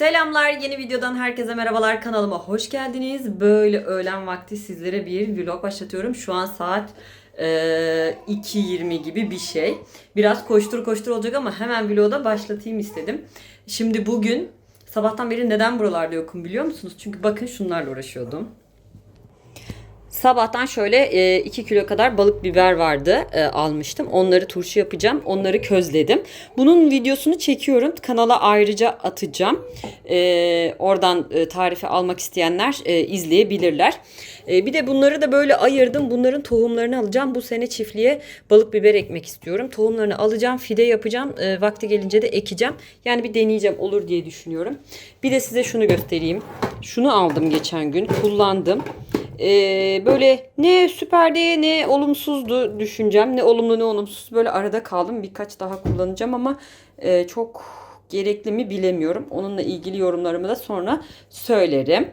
Selamlar yeni videodan herkese merhabalar kanalıma hoş geldiniz. Böyle öğlen vakti sizlere bir vlog başlatıyorum. Şu an saat e, 2.20 gibi bir şey. Biraz koştur koştur olacak ama hemen vlogu da başlatayım istedim. Şimdi bugün sabahtan beri neden buralarda yokum biliyor musunuz? Çünkü bakın şunlarla uğraşıyordum. Sabahtan şöyle 2 kilo kadar balık biber vardı e, almıştım. Onları turşu yapacağım. Onları közledim. Bunun videosunu çekiyorum. Kanala ayrıca atacağım. E, oradan e, tarifi almak isteyenler e, izleyebilirler. E, bir de bunları da böyle ayırdım. Bunların tohumlarını alacağım. Bu sene çiftliğe balık biber ekmek istiyorum. Tohumlarını alacağım. Fide yapacağım. E, vakti gelince de ekeceğim. Yani bir deneyeceğim olur diye düşünüyorum. Bir de size şunu göstereyim. Şunu aldım geçen gün. Kullandım. Ee, böyle ne süperdi ne olumsuzdu düşüncem. Ne olumlu ne olumsuz böyle arada kaldım. Birkaç daha kullanacağım ama e, çok gerekli mi bilemiyorum. Onunla ilgili yorumlarımı da sonra söylerim.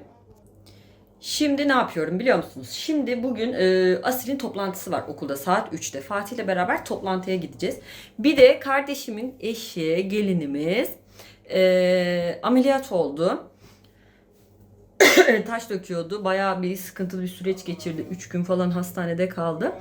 Şimdi ne yapıyorum biliyor musunuz? Şimdi bugün e, Asil'in toplantısı var okulda saat 3'te. Fatih ile beraber toplantıya gideceğiz. Bir de kardeşimin eşi, gelinimiz e, ameliyat oldu taş döküyordu. Bayağı bir sıkıntılı bir süreç geçirdi. 3 gün falan hastanede kaldı.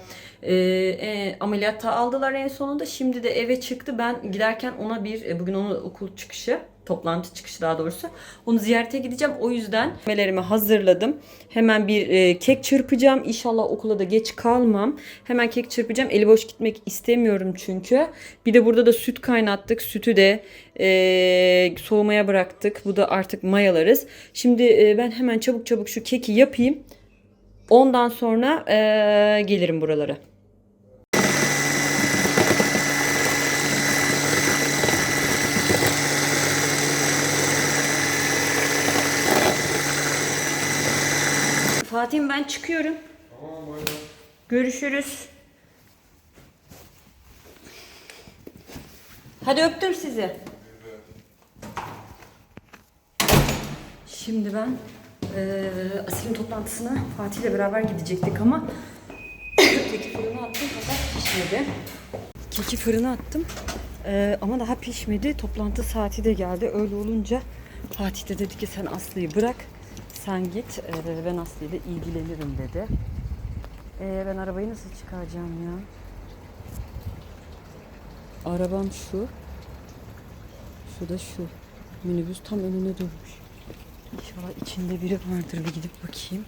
Ee, e, ameliyatta aldılar en sonunda. Şimdi de eve çıktı. Ben giderken ona bir, e, bugün onun okul çıkışı, toplantı çıkışı daha doğrusu. Onu ziyarete gideceğim. O yüzden memelerimi hazırladım. Hemen bir e, kek çırpacağım. İnşallah okula da geç kalmam. Hemen kek çırpacağım. Eli boş gitmek istemiyorum çünkü. Bir de burada da süt kaynattık. Sütü de e, soğumaya bıraktık. Bu da artık mayalarız. Şimdi e, ben hemen çabuk çabuk şu keki yapayım. Ondan sonra e, gelirim buralara. Fatih'im ben çıkıyorum. Görüşürüz. Hadi öptüm sizi. Şimdi ben eee Asil'in toplantısına Fatih ile beraber gidecektik ama keki fırına attım fakat pişmedi. Keki fırına attım Eee, ama daha pişmedi. Toplantı saati de geldi. Öyle olunca Fatih de dedi ki sen Aslı'yı bırak. Sen git eee, ben Aslı ile ilgilenirim dedi. Eee, ben arabayı nasıl çıkaracağım ya? Arabam şu. Şu da şu. Minibüs tam önüne durmuş. İnşallah içinde biri vardır. Bir gidip bakayım.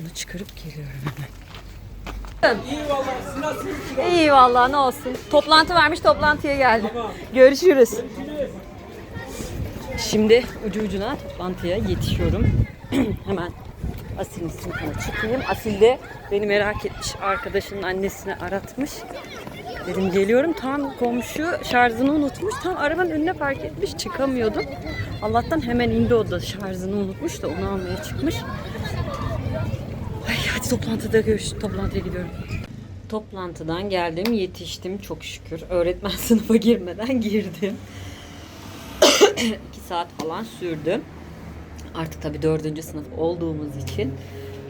Onu çıkarıp geliyorum hemen. İyi nasılsınız? İyi vallahi ne olsun. Toplantı vermiş toplantıya geldi. Görüşürüz. Şimdi ucu ucuna toplantıya yetişiyorum. Hemen Asil'in sınıfına çıkayım. Asil de beni merak etmiş. Arkadaşının annesini aratmış. Dedim geliyorum. Tam komşu şarjını unutmuş. Tam arabanın önüne park etmiş. Çıkamıyordum. Allah'tan hemen indi o da şarjını unutmuş da onu almaya çıkmış. Ay hadi toplantıda görüş. Toplantıya gidiyorum. Toplantıdan geldim, yetiştim çok şükür. Öğretmen sınıfa girmeden girdim. İki saat falan sürdü. Artık tabii dördüncü sınıf olduğumuz için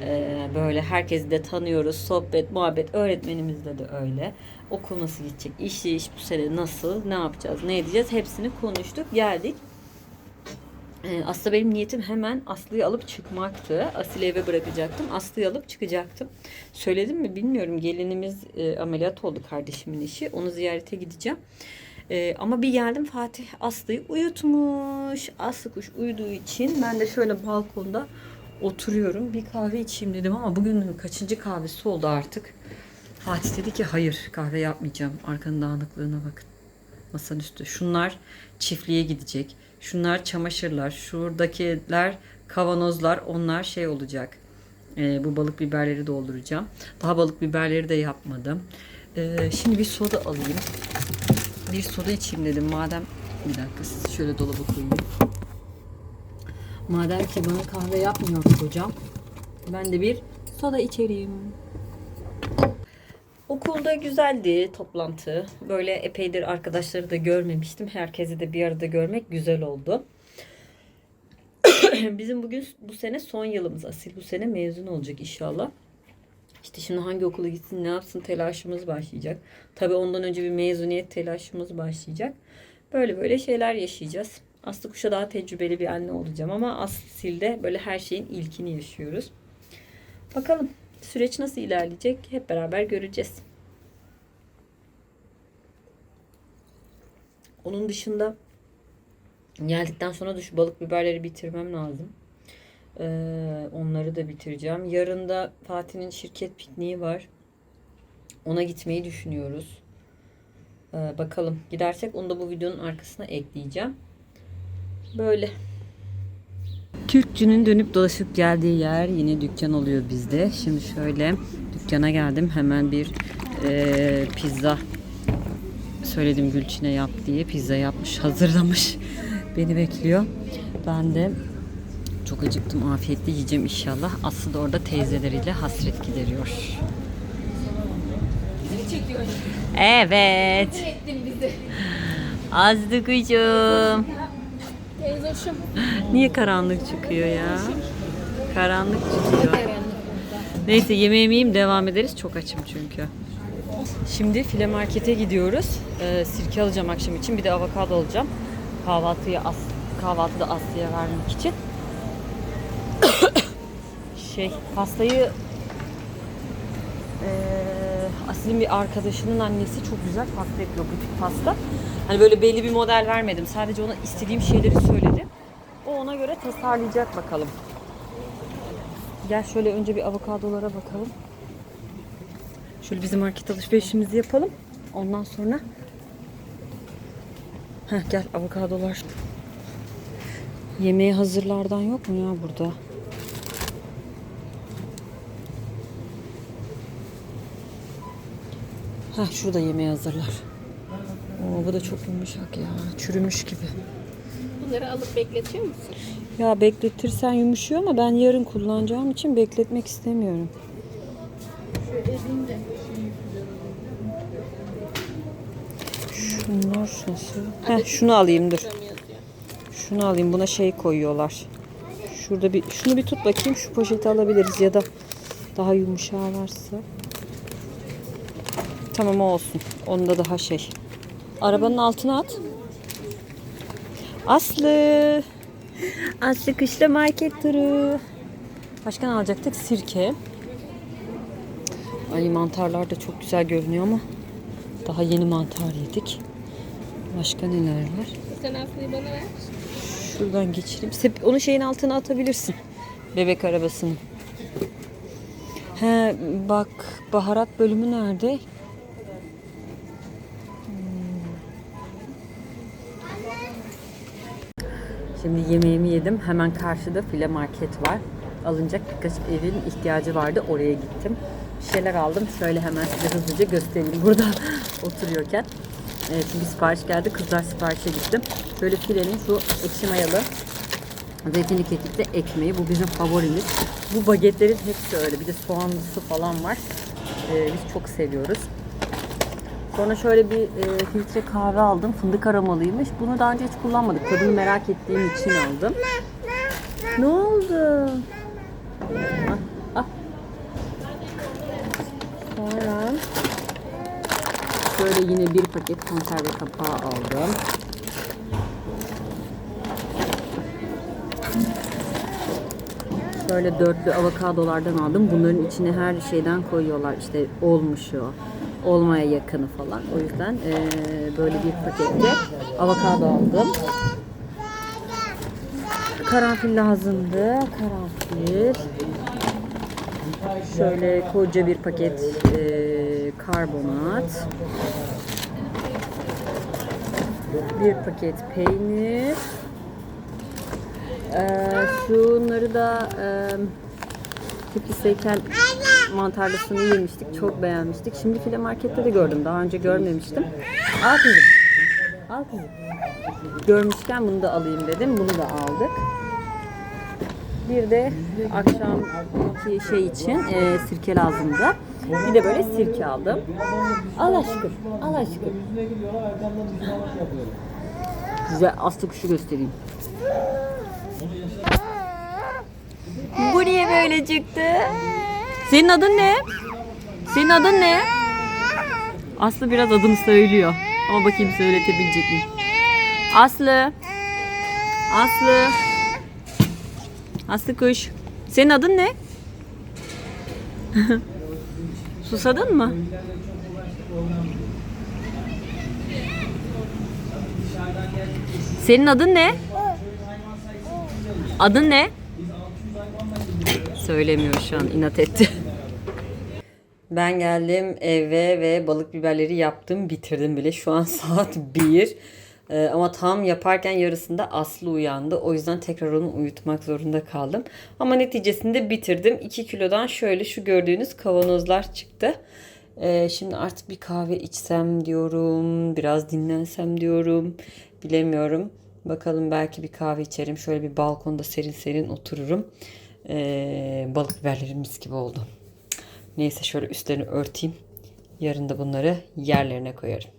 e, böyle herkesi de tanıyoruz. Sohbet, muhabbet. Öğretmenimizle de öyle. Okul nasıl gidecek, işi iş bu sene nasıl, ne yapacağız, ne edeceğiz hepsini konuştuk. Geldik. Ee, aslında benim niyetim hemen Aslı'yı alıp çıkmaktı. Asil'i eve bırakacaktım. Aslı'yı alıp çıkacaktım. Söyledim mi bilmiyorum. Gelinimiz e, ameliyat oldu kardeşimin işi. Onu ziyarete gideceğim. E, ama bir geldim Fatih Aslı'yı uyutmuş. Aslı kuş uyuduğu için ben de şöyle balkonda oturuyorum. Bir kahve içeyim dedim ama bugün kaçıncı kahvesi oldu artık. Fatih dedi ki hayır kahve yapmayacağım. Arkanın dağınıklığına bakın masanın üstü. Şunlar çiftliğe gidecek. Şunlar çamaşırlar. Şuradakiler kavanozlar. Onlar şey olacak. Ee, bu balık biberleri dolduracağım. Daha balık biberleri de yapmadım. Ee, şimdi bir soda alayım. Bir soda içeyim dedim. Madem bir dakika şöyle dolaba koyayım. Madem ki bana kahve yapmıyor hocam. Ben de bir soda içerim. Okulda güzeldi toplantı. Böyle epeydir arkadaşları da görmemiştim. Herkesi de bir arada görmek güzel oldu. Bizim bugün bu sene son yılımız Asil. Bu sene mezun olacak inşallah. İşte şimdi hangi okula gitsin ne yapsın telaşımız başlayacak. Tabii ondan önce bir mezuniyet telaşımız başlayacak. Böyle böyle şeyler yaşayacağız. Aslı Kuş'a daha tecrübeli bir anne olacağım ama Asil'de böyle her şeyin ilkini yaşıyoruz. Bakalım süreç nasıl ilerleyecek hep beraber göreceğiz. Onun dışında geldikten sonra da şu balık biberleri bitirmem lazım. Ee, onları da bitireceğim. Yarın da Fatih'in şirket pikniği var. Ona gitmeyi düşünüyoruz. Ee, bakalım gidersek onu da bu videonun arkasına ekleyeceğim. Böyle. Kürkçünün dönüp dolaşıp geldiği yer yine dükkan oluyor bizde. Şimdi şöyle dükkana geldim. Hemen bir e, pizza söyledim Gülçin'e yap diye. Pizza yapmış, hazırlamış. Beni bekliyor. Ben de çok acıktım. Afiyetle yiyeceğim inşallah. Aslı da orada teyzeleriyle hasret gideriyor. Evet. Azdı kuşum. Niye karanlık çıkıyor ya? Karanlık çıkıyor. Neyse yemeğimi yiyeyim devam ederiz. Çok açım çünkü. Şimdi file markete gidiyoruz. Ee, sirke alacağım akşam için. Bir de avokado alacağım. Kahvaltıya as kahvaltıda Aslı'ya vermek için. Şey pastayı eee Asil'in bir arkadaşının annesi çok güzel pasta yapıyor butik pasta. Hani böyle belli bir model vermedim. Sadece ona istediğim şeyleri söyledim. O ona göre tasarlayacak bakalım. Gel şöyle önce bir avokadolara bakalım. Şöyle bizim market alışverişimizi yapalım. Ondan sonra Heh, gel avokadolar. Yemeği hazırlardan yok mu ya burada? Heh, şurada yemeği hazırlar. Oo, bu da çok yumuşak ya. Çürümüş gibi. Bunları alıp bekletiyor musun? Ya bekletirsen yumuşuyor ama ben yarın kullanacağım için bekletmek istemiyorum. Şunlar nasıl? Heh, şunu alayım dur. Şunu alayım. Buna şey koyuyorlar. Şurada bir şunu bir tut bakayım. Şu poşeti alabiliriz ya da daha yumuşağı varsa. Tamam olsun. Onda daha şey. Arabanın altına at. Aslı. Aslı kışla market turu. Başka ne alacaktık? Sirke. Ay mantarlar da çok güzel görünüyor ama daha yeni mantar yedik. Başka neler var? Sen Aslı'yı bana ver. Şuradan geçireyim. Onu şeyin altına atabilirsin. Bebek arabasını. He bak baharat bölümü nerede? Şimdi yemeğimi yedim. Hemen karşıda file market var. Alınacak birkaç evin ihtiyacı vardı. Oraya gittim. Bir şeyler aldım. Şöyle hemen size hızlıca göstereyim burada oturuyorken. Evet, çünkü sipariş geldi. Kızlar siparişe gittim. Şöyle filenin şu ekşi mayalı zeytinli kekikli ekmeği. Bu bizim favorimiz. Bu bagetlerin hepsi öyle. Bir de soğanlısı falan var. Ee, biz çok seviyoruz. Sonra şöyle bir e, filtre kahve aldım. Fındık aromalıymış. Bunu daha önce hiç kullanmadık. Tadını merak ettiğim için aldım. Ne oldu? Ah, ah. Sonra şöyle yine bir paket konserve kapağı aldım. Şöyle dörtlü avokadolardan aldım. Bunların içine her şeyden koyuyorlar. İşte olmuşu, olmaya yakını falan. O yüzden eee, böyle bir pakette avokado aldım. Karanfil lazımdı. Karanfil. Şöyle koca bir paket eee, karbonat. Bir paket peynir. Ee, şunları da e, Tiflis'teyken mantarlısını yemiştik. Çok beğenmiştik. Şimdi file markette de gördüm. Daha önce görmemiştim. Al kızım. Al kızım. Görmüşken bunu da alayım dedim. Bunu da aldık. Bir de akşamki şey için e, sirke lazımdı. Bir de böyle sirke aldım. Al aşkım. Al aşkım. Size aslı kuşu göstereyim. Bu niye böyle çıktı? Senin adın ne? Senin adın ne? Aslı biraz adını söylüyor. Ama bakayım söyletebilecek mi? Aslı. Aslı. Aslı kuş. Senin adın ne? Susadın mı? Senin adın ne? Adın ne? Söylemiyor şu an inat etti. Ben geldim eve ve balık biberleri yaptım bitirdim bile. Şu an saat 1. Ee, ama tam yaparken yarısında Aslı uyandı. O yüzden tekrar onu uyutmak zorunda kaldım. Ama neticesinde bitirdim. 2 kilodan şöyle şu gördüğünüz kavanozlar çıktı. Ee, şimdi artık bir kahve içsem diyorum. Biraz dinlensem diyorum. Bilemiyorum. Bakalım belki bir kahve içerim. Şöyle bir balkonda serin serin otururum. Ee, balık biberlerim mis gibi oldu. Neyse şöyle üstlerini örteyim. Yarın da bunları yerlerine koyarım.